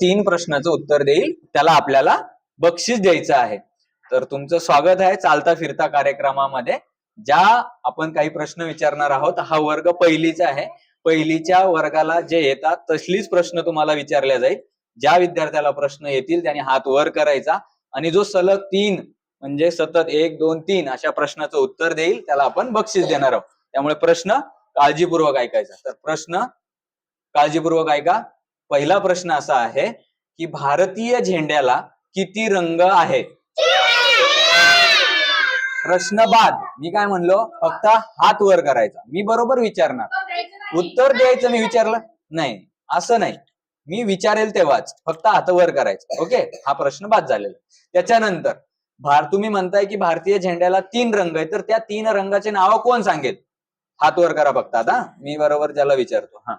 तीन प्रश्नाचं उत्तर देईल. त्याला आपल्याला बक्षीस द्यायचं आहे. तर तुमचं स्वागत आहे चालता फिरता कार्यक्रमामध्ये. ज्या आपण काही प्रश्न विचारणार आहोत हा वर्ग पहिलीचा आहे. पहिलीच्या वर्गाला जे येतात तसलीच प्रश्न तुम्हाला विचारल्या जाईल. ज्या विद्यार्थ्याला प्रश्न येतील त्याने हात वर करायचा. आणि जो सलग तीन म्हणजे सतत एक दोन तीन अशा प्रश्नाचं उत्तर देईल त्याला आपण बक्षीस देणार आहोत. त्यामुळे प्रश्न काळजीपूर्वक ऐकायचा. तर प्रश्न काळजीपूर्वक ऐका. पहिला प्रश्न असा आहे की भारतीय झेंड्याला किती रंग आहेत प्रश्न बाद. मी काय म्हणलो? फक्त हात वर करायचा. मी बरोबर विचारणार. उत्तर द्यायचं मी विचारलं? नाही. असं नाही. मी विचारेल तेव्हाच. फक्त हात वर करायचं. ओके? हा प्रश्न बाद झालेला त्याच्यानंतर भार तुम्ही म्हणताय की भारतीय झेंड्याला तीन रंग आहेत. तर त्या तीन रंगाचे नाव कोण सांगेल? हात वर करा फक्त आता. मी बरोबर ज्याला विचारतो. हा.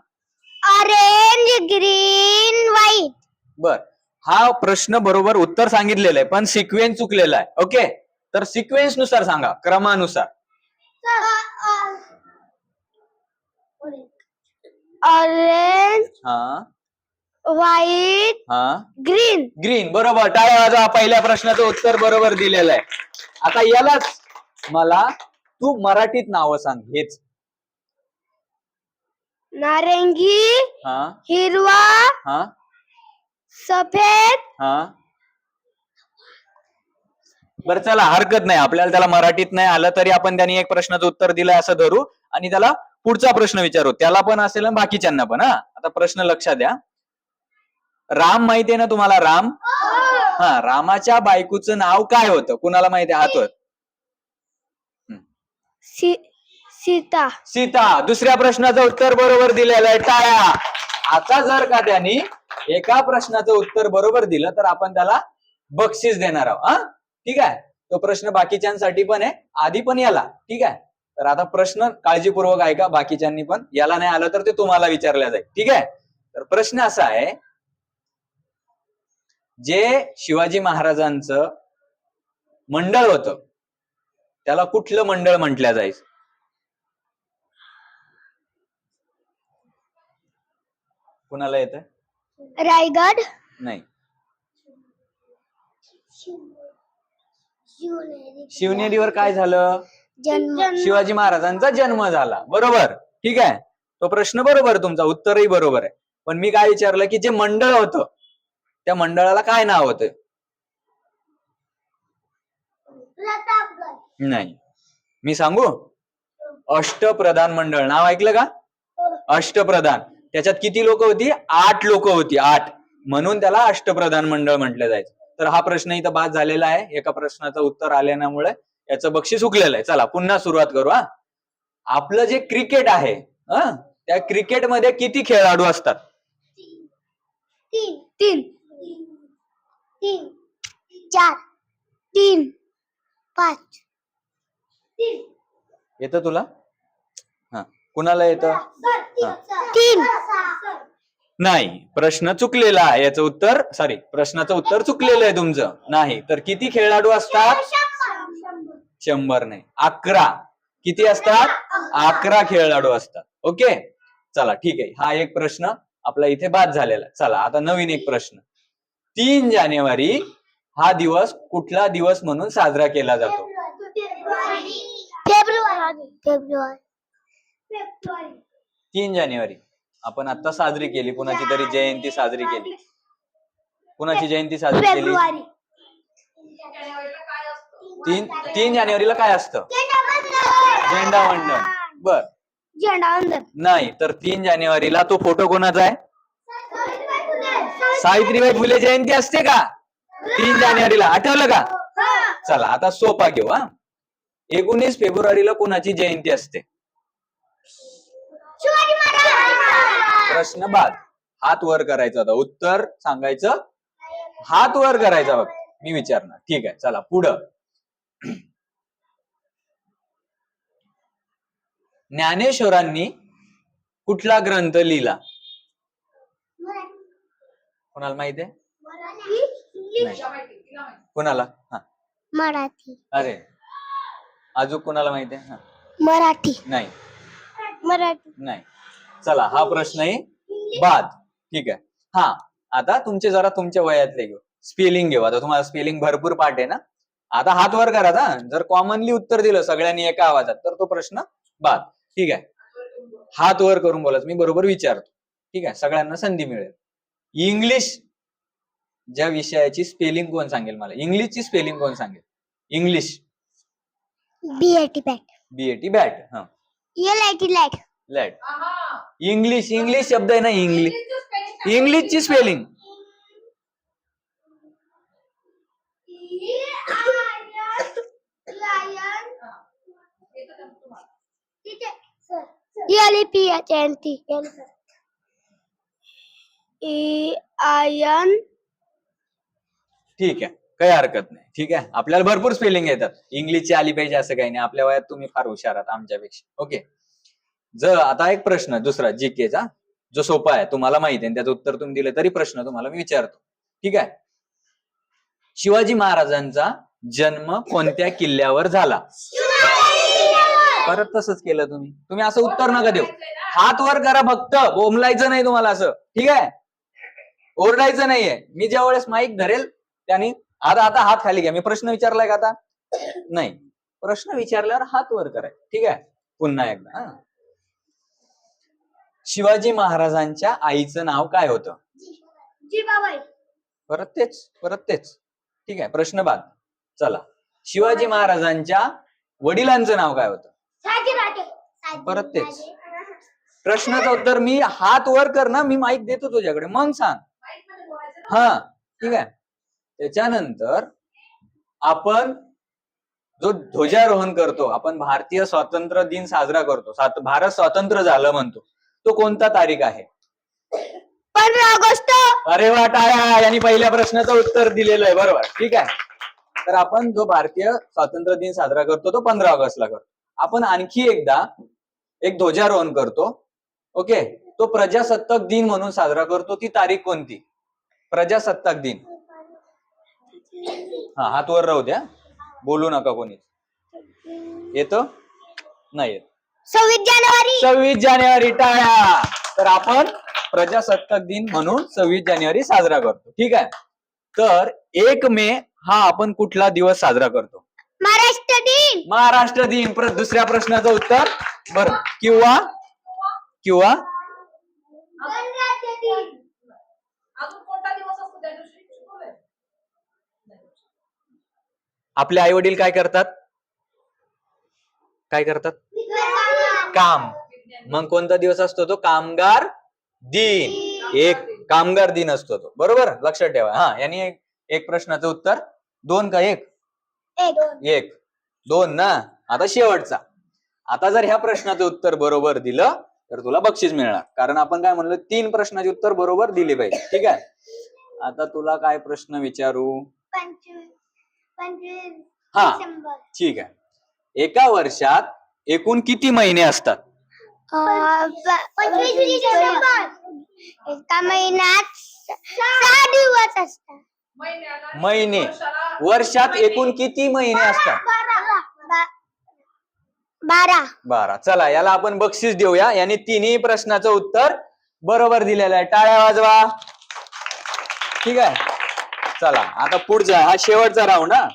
ऑरेंज ग्रीन व्हाईट बर. हा प्रश्न बरोबर उत्तर सांगितलेलं आहे पण सिक्वेन्स चुकलेला आहे. ओके तर सिक्वेन्सनुसार सांगा क्रमानुसार. ऑरेंज हा. व्हाईट हा. ग्रीन ग्रीन बरोबर. टाळ्या वाजवा पहिल्या प्रश्नाचं उत्तर बरोबर दिलेलं आहे. आता यालाच मला तू मराठीत नावं सांग हेच. नारंगी हा. हिरवा हा. सफेद. हा. बरं चला हरकत नाही. आपल्याला त्याला मराठीत नाही आलं तरी आपण त्यांनी एक प्रश्नाचं उत्तर दिलंय असं धरू आणि त्याला पुढचा प्रश्न विचारू. त्याला पण असेल आणि बाकीच्यांना पण हा. आता प्रश्न लक्षात द्या. राम माहितीये ना तुम्हाला राम? हा रामाच्या बायकोचं नाव काय होतं? कुणाला माहिती आहे? हातवर. सी- सीता. सीता दुसऱ्या प्रश्नाचं उत्तर बरोबर दिलेलं आहे टाळ्या. आता जर का त्यांनी एका प्रश्नाचं उत्तर बरोबर दिलं तर आपण त्याला बक्षीस देणार आहोत हा? ठीक आहे? तो प्रश्न बाकीच्यांसाठी पण आहे आधी पण याला ठीक आहे? तर आता प्रश्न काळजीपूर्वक ऐका बाकीच्यांनी पण. याला नाही आलं तर ते तुम्हाला विचारल्या जाईल ठीक आहे? तर प्रश्न असा आहे जे शिवाजी महाराजांचं मंडळ होतं त्याला कुठलं मंडळ म्हटलं जाईल? कुणाला येतं रायगड. नाही. शिवनेरीवर काय झालं? जन्म. शिवाजी महाराजांचा जन्म झाला. बरोबर. ठीक आहे? तो प्रश्न बरोबर तुमचा. उत्तरही बरोबर आहे. पण मी काय विचारलं की जे मंडळ होतं त्या मंडळाला काय नाव होतं? नाही. मी सांगू? अष्टप्रधान मंडळ. नाव ऐकलं का? अष्टप्रधान. त्याच्यात किती लोक होती? आठ लोक होती आठ. म्हणून त्याला अष्टप्रधान मंडळ म्हटलं जायचं. तर हा प्रश्न इथं बाद झालेला आहे. एका प्रश्नाचं उत्तर आल्यामुळे याचं बक्षीस हुकलेलं आहे. चला पुन्हा सुरुवात करू हा. आपलं जे क्रिकेट आहे हं, त्या क्रिकेटमध्ये किती खेळाडू असतात? तीन तीन. तीन. चार. तीन. पाच. येतं तुला? कुणाला येतं? तीन. नाही प्रश्न चुकलेला आहे. याचं उत्तर सॉरी प्रश्नाचं उत्तर चुकलेलं आहे तुमचं. नाही तर किती खेळाडू असतात? शंभर नाही. अकरा. किती असतात? अकरा खेळाडू असतात. ओके? चला ठीक आहे. हा एक प्रश्न आपला इथे बाद झालेला. चला आता नवीन एक प्रश्न. तीन जानेवारी हा दिवस कुठला दिवस म्हणून साजरा केला जातो? फेब्रुवारी. फेब्रुवारी. तीन जानेवारी. आपण आता साजरी केली. कुणाची तरी जयंती साजरी केली. कुणाची जयंती साजरी केली? फेब्रुवारी. तीन तीन जानेवारीला काय असतं? झेंडा वंदन. बर. झेंडा वंदन. नाही तर तीन जानेवारीला तो फोटो कोणाचा आहे? सावित्रीबाई फुले जयंती असते का? तीन जानेवारीला. आठवलं का? चला आता सोपा घेऊ हा. एकोणीस फेब्रुवारीला कोणाची जयंती असते? प्रश्न बाद. हात वर करायचा होता. उत्तर सांगायचं. हात वर करायचा बघ. मी विचारणार. ठीक आहे चला पुढं. ज्ञानेश्वरांनी कुठला ग्रंथ लिहिला? कोणाला माहिती आहे? कोणाला? हा. मराठी. अरे. अजून कोणाला माहिती आहे? हा. मराठी. नाही. मराठी. नाही. चला हा प्रश्नही बाद. ठीक आहे. हा आता तुमचे जरा तुमच्या वयातले घेऊ. स्पेलिंग घेऊ. आता तुम्हाला स्पेलिंग भरपूर पाठ आहे ना? आता हात वर करा ना जर कॉमनली उत्तर दिलं सगळ्यांनी एका आवाजात तर तो प्रश्न बाद. ठीक आहे. हात वर करून बोलायचं. मी बरोबर विचारतो. ठीक आहे. सगळ्यांना संधी मिळेल. इंग्लिश ज्या विषयाची स्पेलिंग कोण सांगेल मला? इंग्लिशची स्पेलिंग कोण सांगेल? English. B I T bat B A T bat हा. ये light light. Light. English English शब्द है ना इंग्लिश। इंग्लिश ची स्पेलिंग ठीक है। काही हरकत नाही. ठीक आहे? आपल्याला भरपूर स्पेलिंग येतात. इंग्लिशची आली पाहिजे असं काही नाही. आपल्या वयात तुम्ही फार हुशार आहात आमच्यापेक्षा. ओके जर आता एक प्रश्न दुसरा जीकेचा जो सोपा आहे तुम्हाला माहिती आहे त्याचं उत्तर तुम्ही दिलं तरी प्रश्न तुम्हाला मी विचारतो. ठीक आहे? शिवाजी महाराजांचा जन्म कोणत्या किल्ल्यावर झाला? परत तसंच केलं तुम्ही. तुम्ही असं उत्तर नका देऊ. हात वर करा फक्त. बोंबलायचं नाही तुम्हाला असं. ठीक आहे? ओरडायचं नाहीये. मी ज्या वेळेस माईक धरेल त्यांनी आता आता हात खाली घ्या. मी प्रश्न विचारलाय का आता? नाही. प्रश्न विचारल्यावर हात वर कराय ठीक आहे? पुन्हा एकदा हा. शिवाजी महाराजांच्या आईचं नाव काय होतं? परत तेच परत तेच. ठीक आहे? प्रश्न बाद. चला. शिवाजी महाराजांच्या वडिलांचं नाव काय होतं? परत तेच. प्रश्नाचं उत्तर मी हात वर कर ना. मी माईक देतो तुझ्याकडे. मग सांग. हा. ठीक आहे? त्याच्यानंतर आपण जो ध्वजारोहण करतो आपण भारतीय स्वातंत्र्य दिन साजरा करतो सात- भारत स्वातंत्र्य झालं म्हणतो तो कोणता तारीख आहे? पंधरा ऑगस्ट. अरे वा टाळ्या यांनी पहिल्या प्रश्नाचं उत्तर दिलेलं आहे बरोबर ठीक आहे. तर आपण जो भारतीय स्वातंत्र्य दिन साजरा करतो तो पंधरा ऑगस्टला करतो. आपण आणखी एकदा एक ध्वजारोहण करतो ओके? तो प्रजासत्ताक दिन म्हणून साजरा करतो ती तारीख कोणती? प्रजासत्ताक दिन. हा हात वर राहू द्या. बोलू नका कोणी. येत? नाही येत. सव्वीस जानेवारी. सव्वीस जानेवारी टाळ्या. तर आपण प्रजासत्ताक दिन म्हणून सव्वीस जानेवारी साजरा करतो. ठीक आहे? तर एक मे हा आपण कुठला दिवस साजरा करतो? महाराष्ट्र दिन. महाराष्ट्र दिन. प्र- दुसऱ्या प्रश्नाचं उत्तर. बर किंवा किंवा गणराज्य दिन अजून कोणता दिवस असतो त्या दिवशी शिकवलंय? आपले आई वडील काय करतात? काय करतात? काम. मग कोणता दिवस असतो तो? कामगार दिन. एक कामगार दिन असतो तो. बरोबर? लक्षात ठेवा. हा यांनी एक एक प्रश्नाचं उत्तर. दोन का एक? एक. दोन ना? आता शेवटचा. आता जर ह्या प्रश्नाचं उत्तर बरोबर दिलं तर तुला बक्षीस मिळणार. कारण आपण काय म्हणलो तीन प्रश्नाचे उत्तर बरोबर दिले पाहिजे. ठीक आहे? आता तुला काय प्रश्न विचारू? हा. ठीक आहे. एका वर्षात एकूण किती महिने असतात? एका महिन्यात सहा दिवस असतात. महिने. वर्षात. एकूण किती महिने असतात? बारा. बारा. चला याला आपण बक्षीस देऊया. याने तिन्ही प्रश्नाचं उत्तर बरोबर दिलेलं आहे. टाळ्या वाजवा. ठीक आहे. चला आता पुढचा हा शेवटचा राऊंड हा.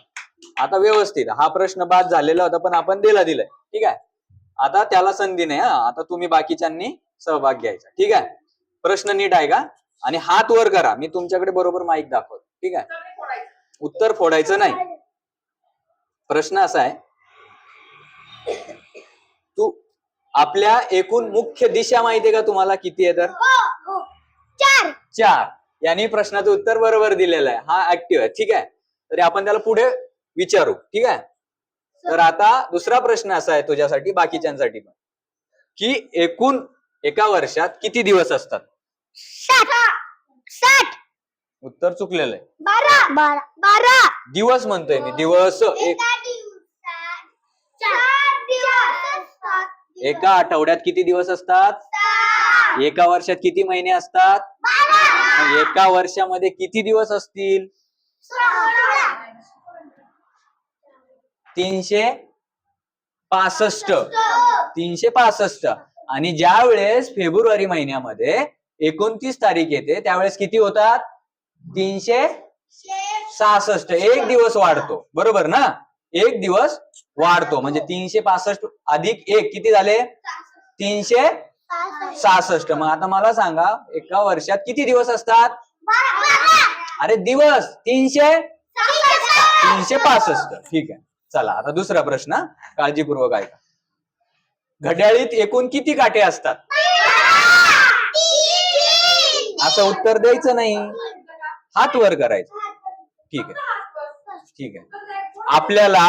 आता व्यवस्थित हा प्रश्न बाद झालेला होता पण आपण दिला दिलाय. ठीक आहे? आता त्याला संधी नाही हा. आता तुम्ही बाकीच्यांनी सहभाग घ्यायचा. ठीक आहे? प्रश्न नीट आहे का? आणि हात वर करा. मी तुमच्याकडे बरोबर माईक दाखवतो. ठीक आहे? उत्तर फोडायचं. नाही. प्रश्न असा आहे. तू आपल्या एकूण मुख्य दिशा माहितीये का तुम्हाला? किती आहे तर? हो, चार. चार. यांनी प्रश्नाचं उत्तर बरोबर दिलेलं आहे. हा ऍक्टिव्ह आहे. ठीक आहे? तरी आपण त्याला पुढे विचारू. ठीक आहे? तर आता दुसरा प्रश्न असा आहे तुझ्यासाठी बाकीच्यांसाठी पण. की एकूण एका वर्षात किती दिवस असतात? साठ. उत्तर चुकलेलं आहे. बारा. बारा. बारा. दिवस म्हणतोय मी. दिवस एक एका आठवड्यात किती दिवस असतात. एका वर्षात किती महिने असतात? बारा. मग एका वर्षामध्ये किती दिवस असतील? तीनशे पासष्ट. तीनशे पासष्ट. आणि ज्या वेळेस फेब्रुवारी महिन्यामध्ये एकोणतीस तारीख येते त्यावेळेस किती होतात? तीनशे सहासष्ट. एक दिवस वाढतो. बरोबर ना? एक दिवस वाढतो. म्हणजे तीनशे पासष्ट अधिक एक किती झाले? तीनशे सहासष्ट. मग आता मला सांगा एका वर्षात किती दिवस असतात? अरे दिवस. तीनशे? तीनशे पासष्ट. ठीक आहे. चला आता दुसरा प्रश्न काळजीपूर्वक ऐका. घड्याळीत एकूण किती काटे असतात? असं उत्तर द्यायचं नाही. हात वर करायचं. ठीक आहे. ठीक आहे. आपल्याला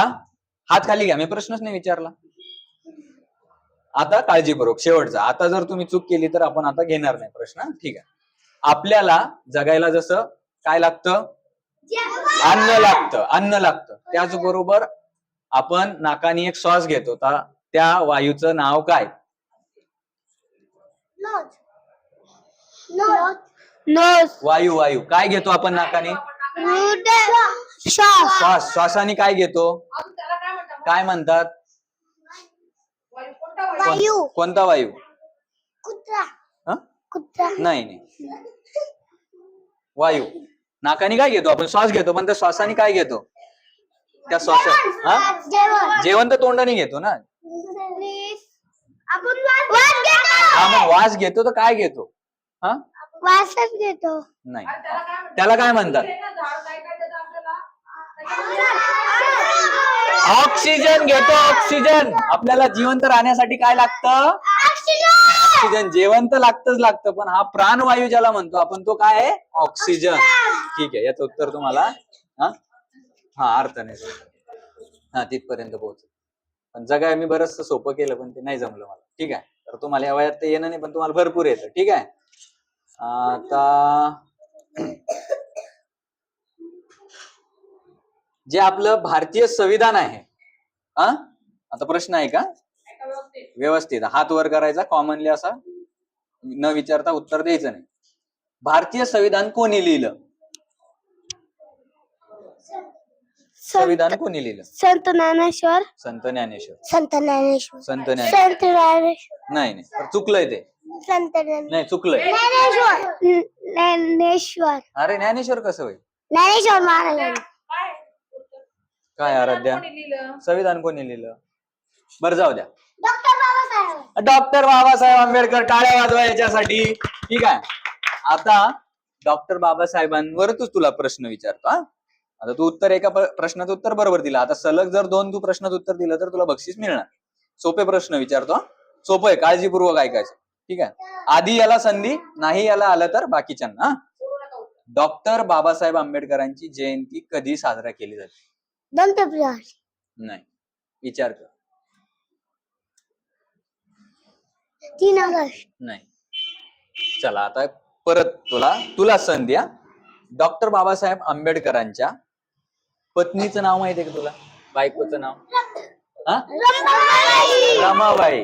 हात खाली घ्या. मी प्रश्नच नाही विचारला. आता काळजीपूर्वक शेवटचा. आता जर तुम्ही चूक केली तर आपण आता घेणार नाही प्रश्न? ठीक आहे. आपल्याला जगायला जसं काय लागतं? अन्न लागतं अन्न लागतं. त्याचबरोबर आपण नाकाने एक श्वास घेतो. ता- त्या वायूचं नाव काय? नोज. वायू वायू. काय घेतो आपण नाकाने? श्वास. श्वास. श्वासाने काय घेतो? अजून त्याला काय म्हणतात मग? काय म्हणतात? वायू. कोणता वायू? कुत्रा. हं? कुत्रा. नाही नाही. वायू. नाकाने काय घेतो? आपण श्वास घेतो पण त्या श्वासाने काय घेतो? त्या श्वासात हा? जेवण. जेवण तर तोंडाने घेतो ना. आपण वास घेतो. हा मग वास घेतो तर काय घेतो? हा? वासच घेतो. नाही. त्याला काय म्हणतात? ऑक्सिजन घेतो ऑक्सिजन. आपल्याला जिवंत राहण्यासाठी काय लागतं? ऑक्सिजन. जेवण तर लागतच लागतं पण हा प्राणवायू ज्याला म्हणतो आपण तो काय आहे? ऑक्सिजन. ठीक आहे याचं उत्तर तुम्हाला हा? हा अर्थ नाही. हा तिथपर्यंत पोहोच पण जगाय मी बरंच सोपं केलं पण ते नाही जमलं मला. ठीक आहे तर तुम्हाला या वयात ते येणं नाही पण तुम्हाला भरपूर येतं. ठीक आहे? आता जे आपलं भारतीय संविधान आहे. हा आता प्रश्न आहे का? व्यवस्थित. हात वर करायचा कॉमनली असा. न विचारता उत्तर द्यायचं नाही. भारतीय संविधान कोणी लिहिलं? संविधान कोणी लिहिलं? संत ज्ञानेश्वर. संत ज्ञानेश्वर. संत ज्ञानेश्वर. संत ज्ञानेश्वर. संत ज्ञानेश्वर. नाही नाही. तर चुकलंय ते. संत नाही चुकलंय. ज्ञानेश्वर. ज्ञानेश्वर. अरे ज्ञानेश्वर कसं होईल? ज्ञानेश्वर महाराज काय आराध्या? कोणी लिहिलं? संविधान कोणी लिहिलं? बरं जाऊ द्या. डॉक्टर बाबासाहेब. डॉक्टर बाबासाहेब आंबेडकर टाळ्या वाजवा याच्यासाठी. ठीक आहे. आता डॉक्टर बाबासाहेबांवरच तुला प्रश्न विचारतो हा. आता तू उत्तर एका प्रश्नाचं उत्तर बरोबर दिलं. आता सलग जर दोन तू प्रश्नाचं उत्तर दिलं तर तुला बक्षीस मिळणार. सोपे प्रश्न विचारतो हा. सोपं आहे. काळजीपूर्वक ऐकायचं. ठीक आहे. आधी याला संधी नाही याला आलं तर बाकीच्यांना हा. नका. डॉक्टर बाबासाहेब आंबेडकरांची जयंती कधी साजरा केली जाते? दोन फेब्रुवारी नाही विचार कर तीन ऑगस्ट नाही चला आता परत तुला तुला संधी हा डॉक्टर बाबासाहेब आंबेडकरांच्या पत्नीचं नाव माहिती आहे का तुला बायकोचं नाव हा रमाबाई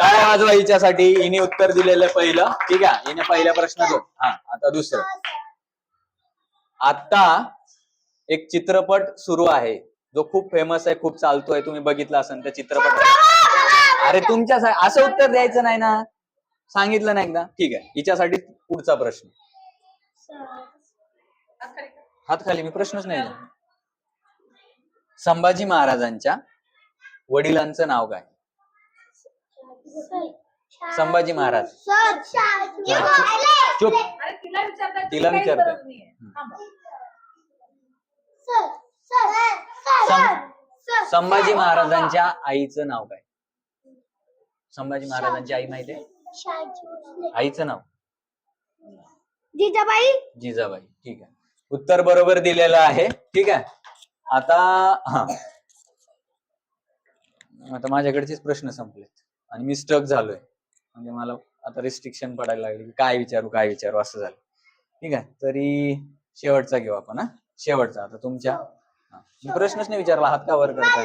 काय वाजवा हिच्यासाठी हिने उत्तर दिलेलं पहिलं ठीक आहे हिने पहिल्या प्रश्नाचं हा आता दुसरं आता एक चित्रपट सुरू आहे. जो खूप फेमस आहे खूप चालतोय. तुम्ही बघितला असेल त्या चित्रपट अरे तुमच्या असं उत्तर द्यायचं नाही ना? सांगितलं नाही एकदा. ठीक आहे. हिच्यासाठी पुढचा प्रश्न. हात खाली मी प्रश्नच नाही. संभाजी महाराजांच्या वडिलांचं नाव काय? संभाजी महाराज. चुप. तिला विचारता तिला संभाजी महाराजांच्या आईचं नाव काय? संभाजी महाराजांची आई माहिती आहे? आईचं नाव? जिजाबाई. जिजाबाई. ठीक आहे. उत्तर बरोबर दिलेलं आहे. ठीक आहे. आता हा. आता माझ्याकडचेच प्रश्न संपलेत. आणि मी स्टक झालोय. म्हणजे मला आता रिस्ट्रिक्शन पडायला लागले. की काय विचारू काय विचारू? असं झालं. ठीक आहे. तरी शेवटचा घेऊ आपण हा. शेवटचा. आता तुमच्या हा. प्रश्नच नाही विचारला हात का वर करताय?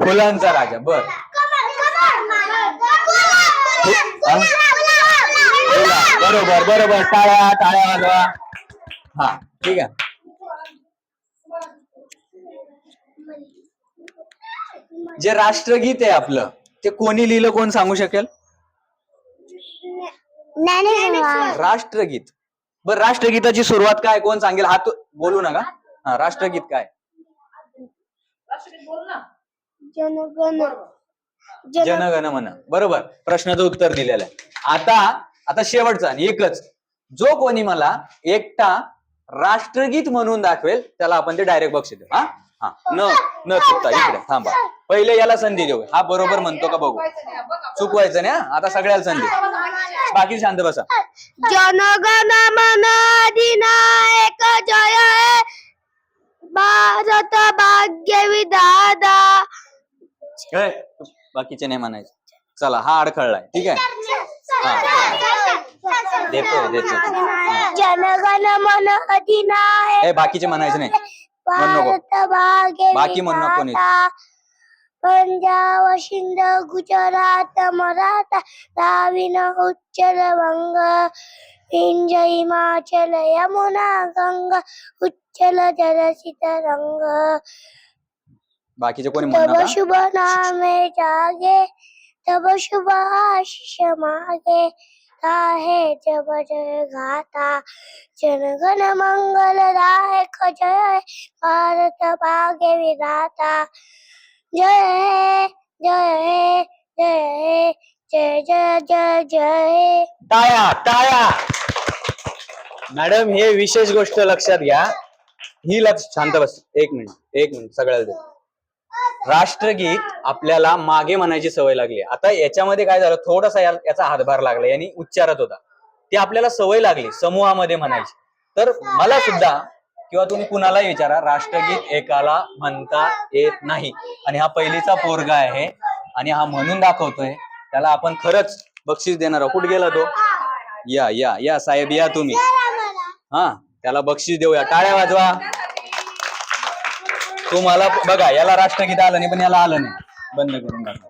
फुलांचा राजा बर. बोला. बरोबर बरोबर. टाळ्या टाळ्या वाजवा. हा ठीक आहे. जे राष्ट्रगीत आहे आपलं ते कोणी लिहिलं कोण सांगू शकेल? ज्ञानेश्वर राष्ट्रगीत. बर राष्ट्रगीताची सुरुवात काय? कोण सांगेल? हात बोलू नका. हा राष्ट्रगीत काय? राष्ट्रगीत बोल ना जनगण जनगण. मन बरोबर. प्रश्नाचं उत्तर दिलेलं आहे. आता आता शेवटचा आणि एकच. जो कोणी मला एकटा राष्ट्रगीत म्हणून दाखवेल त्याला आपण ते डायरेक्ट बक्षीस देऊ. हा? हा न न चुकता इकडे थांबा. पहिले याला संधी देऊ. हा बरोबर म्हणतो का बघू? चुकवायचं हा? आता सगळ्याला संधी. बाकी शांत बसा. जनगण मन अधिनायक जय भारत भाग्य हे, बाकीचे नाही म्हणायचे. चला हा अडखळलाय. ठीक आहे? देतोय देतोय. जनगण मन अधिनायक बाकीचे म्हणायचे नाही. बाकी म्हणू नको. पंजाब सिंध गुजरात मराठा द्राविण उच्चल वंग इंज हिमाचल यमुना गंगा उच्चल जलसित रंग. बाकीचे कोणी तब शुभ नामे जागे तब शुभ आशीष मागे. आहे जब जय गाता जनगण मंगल दायक जय भारत भाग्य विधाता. जय हे जय हे जय हे जय जय जय जय. हे टाळ्या टाळ्या. मॅडम हे विशेष गोष्ट लक्षात घ्या. ही लक्ष शांत बस. एक मिनिट एक मिनिट सगळ्याला दे. राष्ट्रगीत आपल्याला मागे म्हणायची सवय लागली. आता याच्यामध्ये काय झालं? थोडासा याचा हातभार लागला. यांनी उच्चारत होता. ती आपल्याला सवय लागली. समूहामध्ये म्हणायची. तर मला सुद्धा किंवा तुम्ही कुणालाही विचारा राष्ट्रगीत एकाला म्हणता येत नाही. आणि हा पहिलीचा पोरगा आहे. आणि हा म्हणून दाखवतोय. त्याला आपण खरंच बक्षीस देणार आहोत. कुठे गेला तो? या या या साहेब या तुम्ही. हा त्याला बक्षीस देऊया. टाळ्या वाजवा. तुम्हाला बघा याला राष्ट्रगीत आलं नाही पण याला आलं नाही. बंद करून टाका.